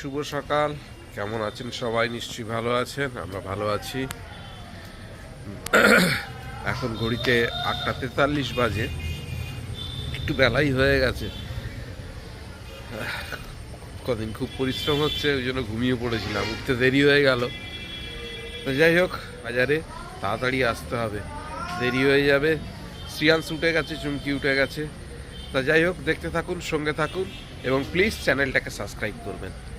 শুভ সকাল। কেমন আছেন সবাই? নিশ্চয়ই ভালো আছেন। আমরা ভালো আছি। এখন ঘড়িতে আটটা তেতাল্লিশ বাজে। একটু বেলাই হয়ে গেছে। কদিন খুব পরিশ্রম হচ্ছে, ওই জন্য ঘুমিয়ে পড়েছিলাম। উঠতে দেরি হয়ে গেল। যাই হোক, বাজারে তাড়াতাড়ি আসতে হবে। দেরি হয়ে যাবে। শ্রিয়াংশ উঠে গেছে, চুমকি উঠে গেছে। তা যাই হোক, দেখতে থাকুন, সঙ্গে থাকুন এবং প্লিজ চ্যানেলটাকে সাবস্ক্রাইব করবেন।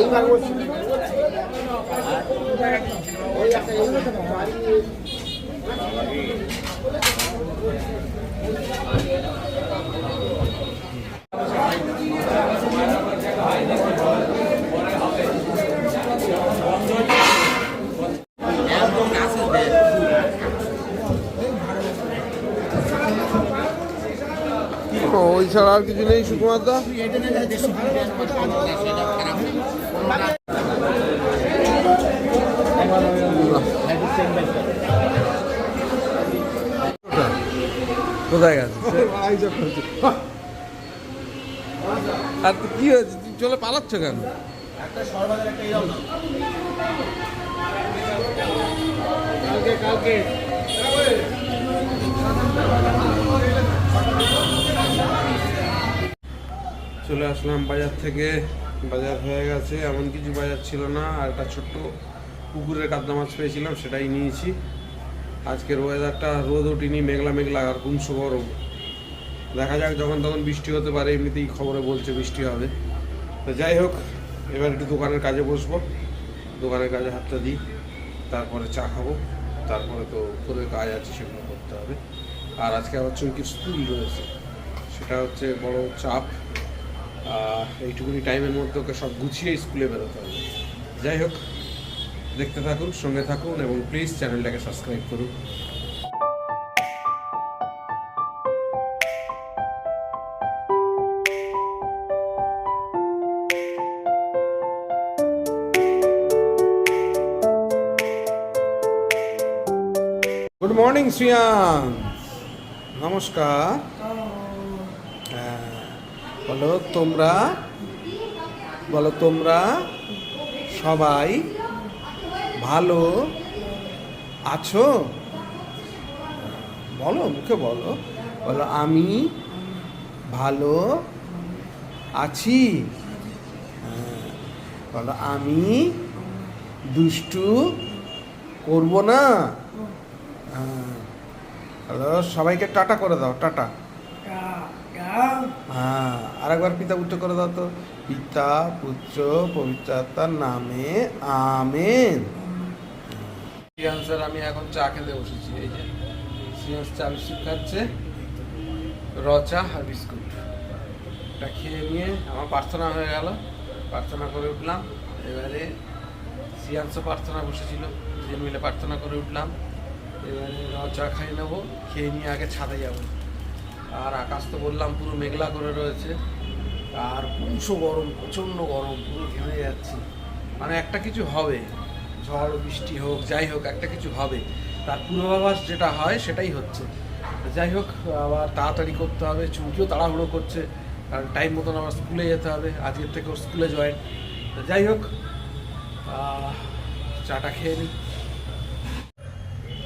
এইবার বলছি ওই ছাড়া আর কিছু নেই সুকুমার দা আর কি হয়েছে? চলে পালাচ্ছ কেন? কালকে কালকে চলে আসলাম বাজার থেকে। বাজার হয়ে গেছে, এমন কিছু বাজার ছিল না, আর একটা ছোট্ট পুকুরের কাতলা মাছ পেয়েছিলাম, সেটাই নিয়েছি। আজকের ওয়েদারটা রোদ ওঠেনি, মেঘলা মেঘলা আর গুমসো গরম দেখা যাক যখন তখন বৃষ্টি হতে পারে, এমনিতেই খবরে বলছে বৃষ্টি হবে। তো যাই হোক, এবার একটু দোকানের কাজে বসবো। দোকানের কাজে হাতটা দিই, তারপরে চা খাব, তারপরে তো উপরে কাজ আছে সেগুলো করতে হবে। আর আজকে আবার চুমকির স্কুল রয়েছে, সেটা হচ্ছে বড় চাপ। এইটুকুনি টাইমের মধ্যে ওকে সব গুছিয়ে স্কুলে বেরোতে হবে। যাই হোক দেখতে থাকুন সঙ্গে থাকুন এবং প্লিজ চ্যানেলটাকে সাবস্ক্রাইব করুন। গুড মর্নিং শ্রিয়াং নমস্কার। হ্যাঁ, বলো তোমরা বলো তোমরা সবাই ভালো আছো? বলো মুখে বলো। বলো আমি ভালো আছি। হ্যাঁ, বলো আমি দুষ্টু করব না। হ্যাঁ, সবাইকে টাটা করে দাও টাটা। হ্যাঁ আরেকবার পিতা পুত্র করে দাও তো। পিতা পুত্র পবিত্রতার নামে আমেন। স্যার আমি এখন চা খেতে বসেছি। এই যে শ্রীয়াংশ চা বিস্কুট খাচ্ছে র চা আর বিস্কুট। এটা খেয়ে নিয়ে আমার প্রার্থনা হয়ে গেল। প্রার্থনা করে উঠলাম। এবারে শ্রিয়াংশ প্রার্থনা বসেছিল। দুজন মিলে প্রার্থনা করে উঠলাম। এবারে র চা খাই নেব, খেয়ে নিয়ে আগে ছাদে যাব। আর আকাশ তো বললাম পুরো মেঘলা করে রয়েছে। আর পুরো গরম, প্রচণ্ড গরম, পুরো ঘেমে যাচ্ছে। মানে একটা কিছু হবে। ঝড়, বৃষ্টি হোক, যাই হোক, একটা কিছু হবে। তার পূর্বাভাস যেটা হয়, সেটাই হচ্ছে। যাই হোক, আবার তাড়াতাড়ি করতে হবে চুমকিও তাড়াহুড়ো করছে। কারণ টাইম মতন আমার স্কুলে যেতে হবে, আজকের থেকে স্কুলে জয়েন যাই হোক চাটা খেয়ে নিই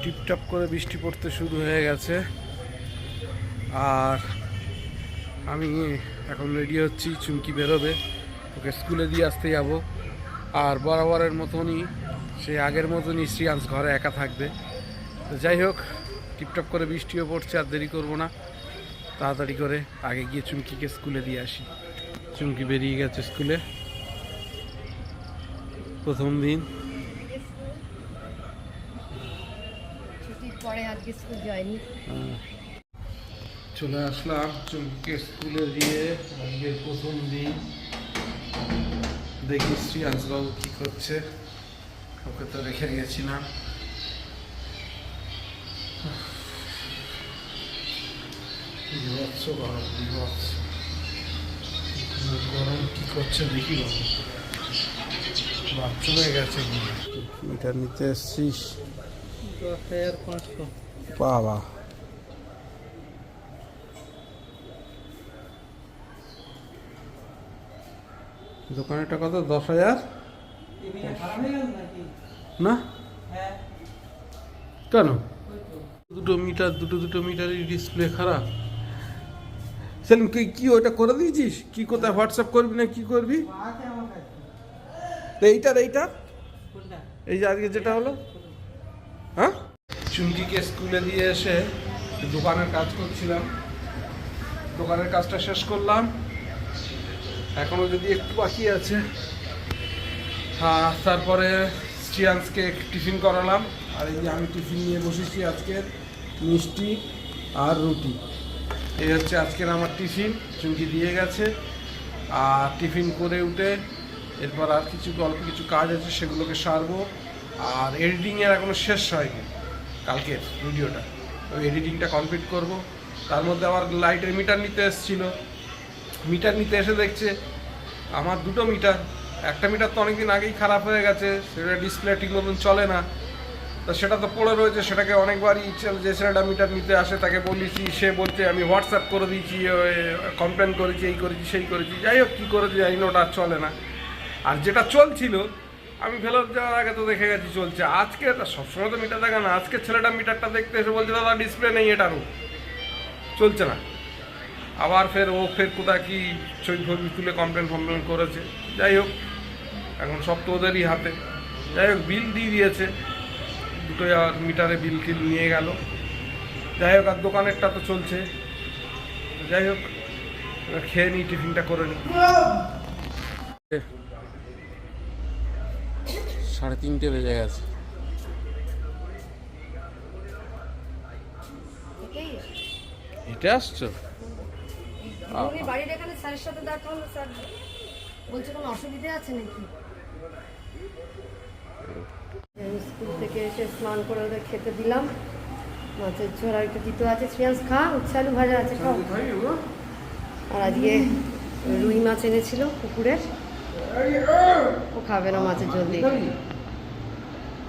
টিপটাপ করে বৃষ্টি পড়তে শুরু হয়ে গেছে। আর আমি এখন রেডি হচ্ছি, চুমকি বেরোবে। ওকে স্কুলে দিয়ে আসতে যাব। আর বরাবরের মতনই সে আগের মতনই শ্রিয়াংশ ঘরে একা থাকবে। তো যাই হোক টিপটপ করে বৃষ্টিও পড়ছে আর দেরি করব না। তাড়াতাড়ি করে আগে গিয়ে চুমকিকে স্কুলে দিয়ে আসি। চুমকি বেরিয়ে গেছে স্কুলে। প্রথম দিন। চলে আসলাম চুমকিকে স্কুলে দিয়ে। আজকে প্রথম দিন। দেখি শ্রীয়াংশবাবু কী করছে। ওকে তো রেখে গেছিলাম। গরম কী বাথরুমে গেছে এটা নিতে দোকানেরটা কত? দশ হাজার? না? কেন? দুটো মিটার দুটো দুটো মিটারের ডিসপ্লে খারাপ। সেলিম কি কি ওটা করে দিয়েছিস? কি কোথায় হোয়াটসঅ্যাপ করবি না কি করবি? এইটার এইটার? এই যে আজকে যেটা হলো? হ্যাঁ? চুমকিকে স্কুলে দিয়ে এসে দোকানের কাজ করছিলাম। দোকানের কাজটা শেষ করলাম। এখনও যদি একটু বাকি আছে হ্যাঁ তারপরে স্টিয়ান্সকে টিফিন করালাম। আর এই যে আমি টিফিন নিয়ে বসেছি আজকের মিষ্টি আর রুটি। এই হচ্ছে আজকের আমার টিফিন, চুমকি দিয়ে গেছে। আর টিফিন করে উঠে এরপর আর কিছু অল্প কিছু কাজ আছে, সেগুলোকে সারবো। আর এডিটিংয়ের এখনও শেষ হয়নি, কালকের ভিডিওটা। ওই এডিটিংটা কমপ্লিট করব। তার মধ্যে আমার লাইটের মিটার নিতে এসেছিল। মিটার নিতে এসে দেখছে, আমার দুটো মিটার একটা মিটার তো অনেকদিন আগেই খারাপ হয়ে গেছে, সেটা ডিসপ্লে ঠিক মতন চলে না। তো সেটা তো পড়ে রয়েছে, সেটাকে অনেকবারই চল- যে ছেলেটা মিটার নিতে আসে, তাকে বলেছি, সে বলছে, আমি হোয়াটসঅ্যাপ করে দিয়েছি কমপ্লেন করেছি, এই করেছি, সেই করেছি। যাই হোক, কী করেছি জানি না, ওটা চলে না। আর যেটা চলছিল, আমি ফেরত যাওয়ার আগে তো দেখে গেছি, চলছে। আজকে সবসময় তো মিটার দেখা না, আজকে ছেলেটা মিটারটা দেখতে এসে বলছে, দাদা ডিসপ্লে নেই এটারও চলছে না। আবার ফের ও ফের কোথায় কি ছবি ফবি তুলে কমপ্লেন ফমপ্লেন করেছে। যাই হোক এখন সব তো ওদেরই হাতে। যাই হোক বিল দিয়ে দিয়েছে। দুটোই আর মিটারে বিল টিল নিয়ে গেল। যাই হোক আর দোকানেরটা তো চলছে। যাই হোক খেয়ে নিই টিফিনটা করে নিই। সাড়ে তিনটে বেজে গেছে। হেঁটে আসছো? বাড়ির এখানে স্যারের সাথে দেখা হলো স্যার বলছে কোনো অসুবিধা আছে নাকি? স্কুল থেকে এসে স্নান করে ওদের খেতে দিলাম। মাছের ঝোল আর একটু দিতে আছে, পেঁয়াজ খা, উচ্ছে আলু ভাজা আছে, খাও। আর আজকে রুই মাছ এনেছিল পুকুরের। ও খাবে না মাছের ঝোল দিয়ে।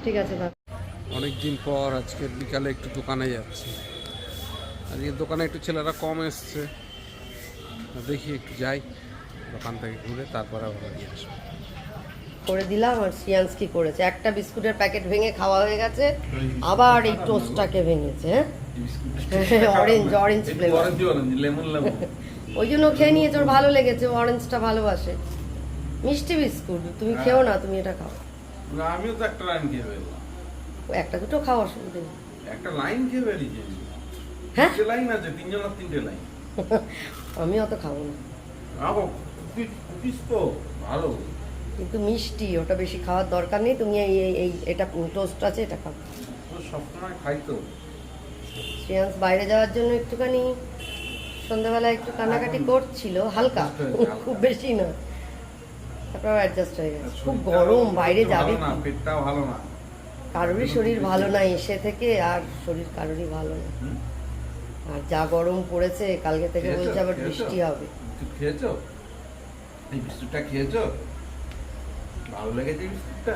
ঠিক আছে দাদা অনেক দিন পর আজকে বিকালে একটু দোকানে যাচ্ছি। আজকে দোকানে একটু ছেলেরা কম এসছে। দেখি একটু যাই, দোকান থেকে ঘুরে, তারপর আবার বাড়ি আসব। করে দিলাম আর সিয়ান্স কি করেছে। একটা বিস্কুটের প্যাকেট ভেঙে খাওয়া হয়ে গেছে আবার এই টোস্টটাকে ভেঙেছে হ্যাঁ? অরেঞ্জ অরেঞ্জ ফ্লেভার ওই জন্য খেয়ে নিয়েছে ওর ভালো লেগেছে অরেঞ্জটা ভালোবাসে। মিষ্টি বিস্কুট তুমি খেও না তুমি এটা খাও। আমিও তো একটা লাইন খেয়ে বেরলাম একটা দুটো খাও অসুবিধা নেই। একটা লাইন খেয়ে বেরিয়েছি হ্যাঁ? লাইন আছে তিনজন আর তিনটে লাইন আমি অত খাব না। আবো কুকিস তো ভালো। কিন্তু মিষ্টি ওটা বেশি খাওয়ার দরকার নেই তুমি এই এই- এটা টোস্ট আছে এটা খাও। সবসময় খাই তো। শ্রেয়াংস বাইরে যাওয়ার জন্য একটুখানি সন্ধ্যাবেলা একটু কান্নাকাটি করছিল হালকা খুব বেশি না। তারপর অ্যাডজাস্ট হয়ে গেছে। খুব গরম বাইরে যাবে না পেটটাও ভালো না। কারোরই শরীর ভালো না এসে থেকে আর শরীর কারোরই ভালো না। আর যা গরম পড়েছে কালকে থেকে বলছে আবার বৃষ্টি হবে। খেয়েছো? এই বিস্কুটটা খেয়েছো? ভালো লেগেছে বিস্কুটটা?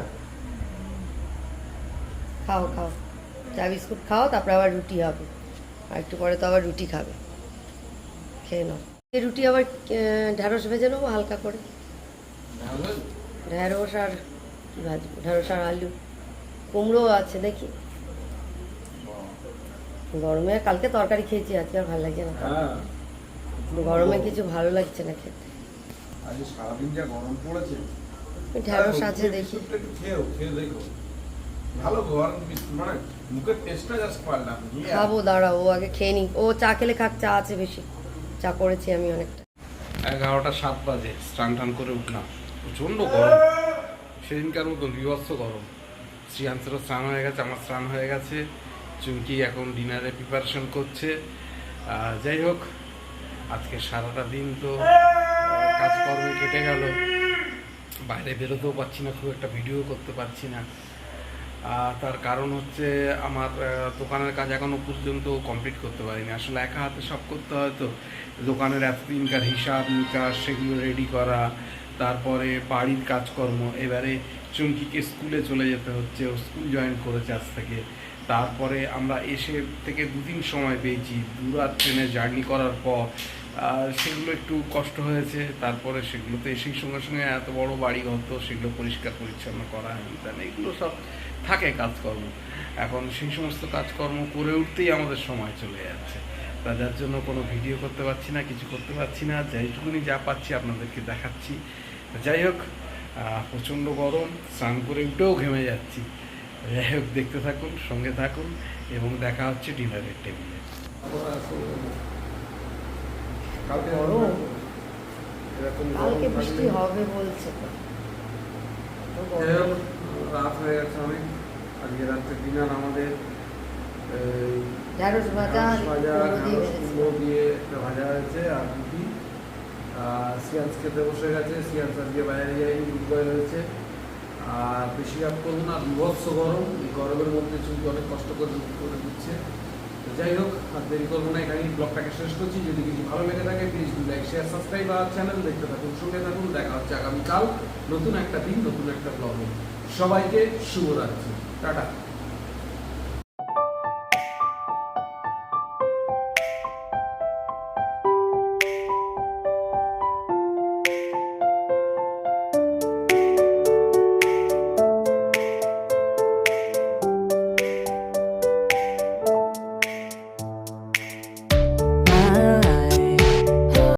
খাও খাও। চা বিস্কুট খাও তারপরে আবার রুটি হবে। আর একটু পরে তো আবার রুটি খাবে। খেয়ে নাও। এই রুটি আবার ঢ্যাঁড়স ভেজে নেব হালকা করে। ঢ্যাঁড়স? আর কি ভাজবো? ঢ্যাঁড়স আর আলু। কুমড়ো আছে দেখি গরমে কালকে তরকারি খেয়েছি আজকে আর ভালো লাগছে না। হ্যাঁ। গরমে কিছু ভালো লাগছে না খেতে। আজকে সারাদিন যা গরম পড়েছে আছে দেখি। খেয়েও খেয়ে দেখো। ভালো মানে মুখের টেস্টটা জাস্ট পাল্টাম খাব দাঁড়াও ও আগে খেয়ে নি ও চা খেলে খাক চা আছে বেশি। চা করেছি আমি অনেকটা। এগারোটা সাত বাজে স্নান টান করে উঠলাম। প্রচণ্ড গরম। সেদিনকার মতো বিভৎস গরম। স্নান হয়ে গেছে আমার স্নান হয়ে গেছে। চুমকি এখন ডিনারে প্রিপারেশন করছে। আর যাই হোক আজকে সারাটা দিন তো কাজকর্মে কেটে গেল। বাইরে বেরোতেও পারছি না, খুব একটা ভিডিও করতে পারছি না। তার কারণ হচ্ছে আমার দোকানের কাজ এখনও পর্যন্ত কমপ্লিট করতে পারিনি। আসলে একা হাতে সব করতে হয় তো। দোকানের এতদিনকার হিসাব নিকাশ, সেগুলো রেডি করা, তারপরে বাড়ির কাজকর্ম, এবারে চুমকিকে স্কুলে চলে যেতে হচ্ছে, ও স্কুল জয়েন করেছে আজ থেকে। তারপরে আমরা এসে থেকে দুদিন সময় পেয়েছি। দু রাত ট্রেনে জার্নি করার পর সেগুলো একটু কষ্ট হয়েছে, তারপরে সেগুলোতে এসেই সঙ্গে সঙ্গে এত বড় বাড়ি ঘর তো সেগুলো পরিষ্কার পরিচ্ছন্ন করা হ্যান এগুলো সব থাকে কাজকর্ম। এখন সেই সমস্ত কাজকর্ম করে উঠতেই আমাদের সময় চলে যাচ্ছে। তা যার জন্য কোনো ভিডিও করতে পারছি না, কিছু করতে পারছি না যেইটুকুনি যা পাচ্ছি আপনাদেরকে দেখাচ্ছি। যাই হোক প্রচণ্ড গরম, স্নান করে উঠেও ঘেমে যাচ্ছি। যাই হোক, দেখতে থাকুন, সঙ্গে থাকুন, এবং দেখা হচ্ছে ডিনারের টেবিলে। গরম। কালকে বৃষ্টি হবে বলছে তো। রাত হয়ে গেছে অনেক। আজকে রাত্রে ডিনার আমাদের ঢ্যাঁড়স ভাজা কুমড়ো দিয়ে একটা হয়েছে আর রুটি। আর সিয়ান্স খেতে বসে গেছে সিয়ান্স আজকে বাইরে আর বেশি রাত করব না বিভৎস গরম এই গরমের মধ্যে চুলকে অনেক কষ্ট করে করে দিচ্ছে। যাই হোক, আর দেরি করব না, এখানেই ব্লগটাকে শেষ করছি। যদি কিছু ভালো লেগে থাকে please do like share subscribe R channel দেখতে থাকুন, সঙ্গে থাকুন। দেখা হচ্ছে আগামীকাল নতুন একটা দিন, নতুন একটা ব্লগে সবাইকে শুভরাত্রি। টাটা।